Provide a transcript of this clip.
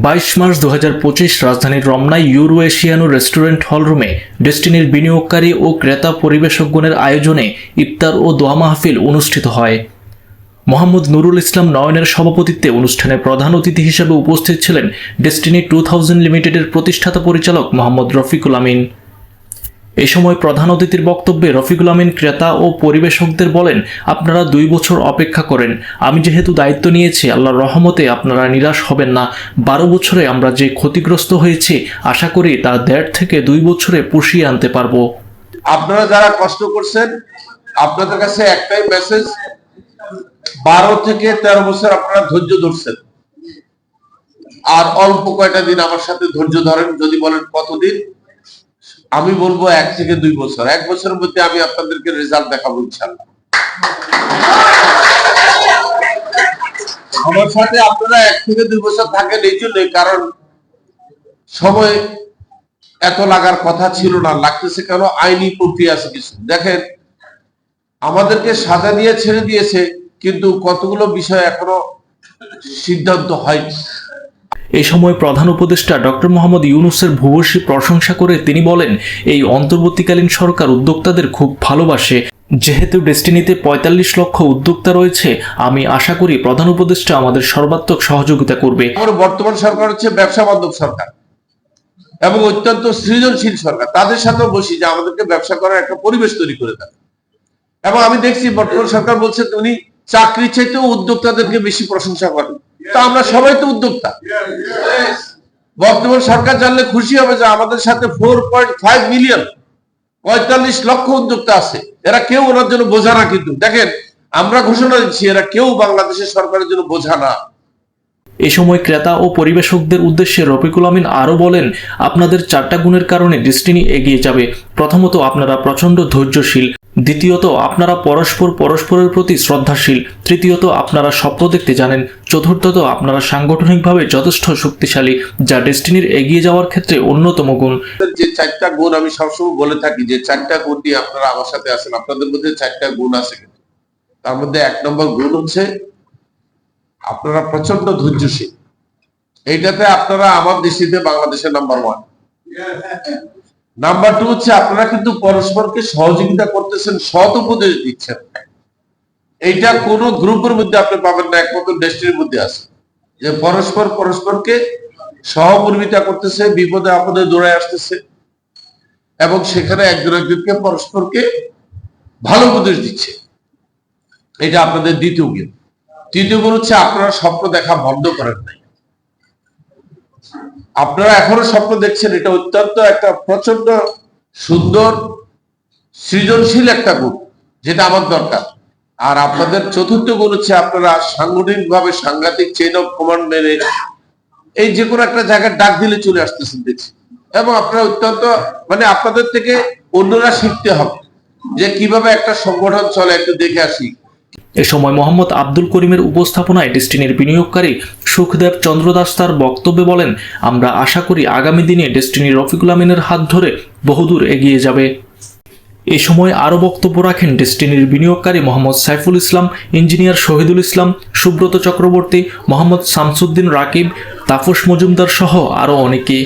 বাইশ মার্চ দু হাজার পঁচিশ রাজধানীর রমনায় ইউরো এশিয়ানো রেস্টুরেন্ট হলরুমে ডেস্টিনির বিনিয়োগকারী ও ক্রেতা পরিবেশকগণের আয়োজনে ইফতার ও দোয়া মাহফিল অনুষ্ঠিত হয়। মোহাম্মদ নুরুল ইসলাম নয়নের সভাপতিত্বে অনুষ্ঠানে প্রধান অতিথি হিসেবে উপস্থিত ছিলেন ডেস্টিনি টু থাউজেন্ড লিমিটেডের প্রতিষ্ঠাতা পরিচালক মোহাম্মদ রফিকুল আমিন। এ সময় প্রধান অতিথির বক্তব্যে রফিকুল আমিন ক্রেতা ও পরিবেশকদের বলেন, আপনারা দুই বছর অপেক্ষা করেন। আমি যেহেতু দায়িত্ব নিয়েছি, আল্লাহর রহমতে আপনারা নিরাশ হবেন না। বারো বছরে আমরা যে ক্ষতিগ্রস্ত হয়েছি, আশা করি তা দেড় থেকে দুই বছরে পুষিয়ে আনতে পারব। আপনারা যারা কষ্ট করছেন, আপনাদের কাছে একটাই মেসেজ বারো থেকে তেরো বছর আপনারা ধৈর্য ধরছেন। আর অল্প কয়টা দিন আমার সাথে ধৈর্য ধরেন, যদি বলেন কতদিন? আমি বলব এক থেকে দুই বছর। এক বছরের মধ্যে আমি আপনাদেরকে রেজাল্ট দেখাবো ইনশাল্লাহ আমার সাথে আপনারা এক থেকে দুই বছর থাকেন এই জন্যই, কারণ সময় এত লাগার কথা ছিল না, লাগতেছে কেন? আইনি প্রক্রিয়া আছে কিছু। দেখেন, আমাদেরকে সাজা দিয়ে ছেড়ে দিয়েছে, কিন্তু কতগুলো বিষয় এখনও সিদ্ধান্ত হয়নি। এই সময় প্রধান উপদেষ্টা ডক্টর মোহাম্মদ ইউনুসের ভূয়সী প্রশংসা করে তিনি বলেন, এই অন্তর্বর্তীকালীন সরকার উদ্যোক্তাদের খুব ভালোবাসে। যেহেতু ডেস্টিনিতে পঁয়তাল্লিশ লক্ষ উদ্যোক্তা রয়েছে, আমি আশা করি প্রধান উপদেষ্টা আমাদের সর্বাত্মক সহযোগিতা করবে। আমার বর্তমান সরকার হচ্ছে ব্যবসা বান্ধব সরকার এবং অত্যন্ত সৃজনশীল সরকার। তাদের সাথেও বসি যে আমাদেরকে ব্যবসা করার একটা পরিবেশ তৈরি করে দেন। এবং আমি দেখছি বর্তমান সরকার বলছে, উনি চাকরি চাইতেও উদ্যোক্তাদেরকে বেশি প্রশংসা করেন। তা আমরা সবাই তো উদ্যোক্তা। বর্তমান সরকার জানলে খুশি হবে যে আমাদের সাথে ফোর পয়েন্ট ফাইভ মিলিয়ন পঁয়তাল্লিশ লক্ষ উদ্যোক্তা আছে। এরা কেউ ওনার জন্য বোঝা না কিন্তু। দেখেন, আমরা ঘোষণা দিচ্ছি, এরা কেউ বাংলাদেশের সরকারের জন্য বোঝা না। এ সময় ক্রেতা ও পরিবেশকদের উদ্দেশ্যে রফিকুল আমিন আরও বলেন, আপনাদের চারটা গুণের কারণে ডেস্টিনি এগিয়ে যাবে। প্রথমত, আপনারা প্রচণ্ড ধৈর্যশীল। দ্বিতীয়ত, আপনারা পরস্পর পরস্পরের প্রতি শ্রদ্ধাশীল। তৃতীয়ত, আপনারা স্বপ্ন দেখতে জানেন। চতুর্থত, আপনারা সাংগঠনিকভাবে যথেষ্ট শক্তিশালী, যা ডেস্টিনির এগিয়ে যাওয়ার ক্ষেত্রে অন্যতম গুণ। যে চারটা গুণ আমি সবসময় বলে থাকি, যে চারটা গুণ নিয়ে আপনারা আমার সাথে আসেন, আপনাদের মধ্যে চারটা গুণ আছে তার মধ্যে এক নম্বর গুণ হচ্ছে, আপনারা প্রচণ্ড ধৈর্যশীল। এইটাতে আপনারা আমার দৃষ্টিতে বাংলাদেশের নাম্বার ওয়ান নাম্বার টু হচ্ছে আপনারা কিন্তু পরস্পরকে সহযোগিতা করতেছেন, সৎ উপদেশ দিচ্ছেন। এইটা কোন গ্রুপের মধ্যে আপনি পাবেন না, একমাত্র দেশটির মধ্যে আছে। যে পরস্পর পরস্পরকে সহকর্মিতা করতেছে, বিপদে আপদে দৌড়ায় আসতেছে, এবং সেখানে একজন একজনকে পরস্পরকে ভালো উপদেশ দিচ্ছে। এটা আপনাদের দ্বিতীয় গুণ তৃতীয় গুণ হচ্ছে আপনারা স্বপ্ন দেখা বন্ধ করেন নাই। আপনারা এখনও স্বপ্ন দেখছেন, এটা অত্যন্ত একটা প্রচণ্ড সুন্দর, সৃজনশীল একটা গুণ, যেটা আমার দরকার। আর আপনাদের চতুর্থ গুণ হচ্ছে আপনারা সাংগঠনিকভাবে সাংঘাতিক চেইন অফ কমান্ড মেনে এই যে কোনো একটা জায়গায় ডাক দিলে চলে আসতেছেন দেখছি। এবং আপনারা অত্যন্ত মানে আপনাদের থেকে অন্যরা শিখতে হবে যে কীভাবে একটা সংগঠন চলে, একটু দেখে আসি। এ সময় মোহাম্মদ আব্দুল করিমের উপস্থাপনায় ডেস্টিনির বিনিয়োগকারী সুখদেব চন্দ্র দাস তার বক্তব্যে বলেন, আমরা আশা করি আগামী দিনে ডেস্টিনির রফিকুল আমিনের হাত ধরে বহুদূর এগিয়ে যাবে। এ সময় আরও বক্তব্য রাখেন ডেস্টিনির বিনিয়োগকারী মোহাম্মদ সাইফুল ইসলাম, ইঞ্জিনিয়ার শহীদুল ইসলাম, সুব্রত চক্রবর্তী, মোহাম্মদ শামসুদ্দিন রাকিব, তাপস মজুমদার সহ আরও অনেকে।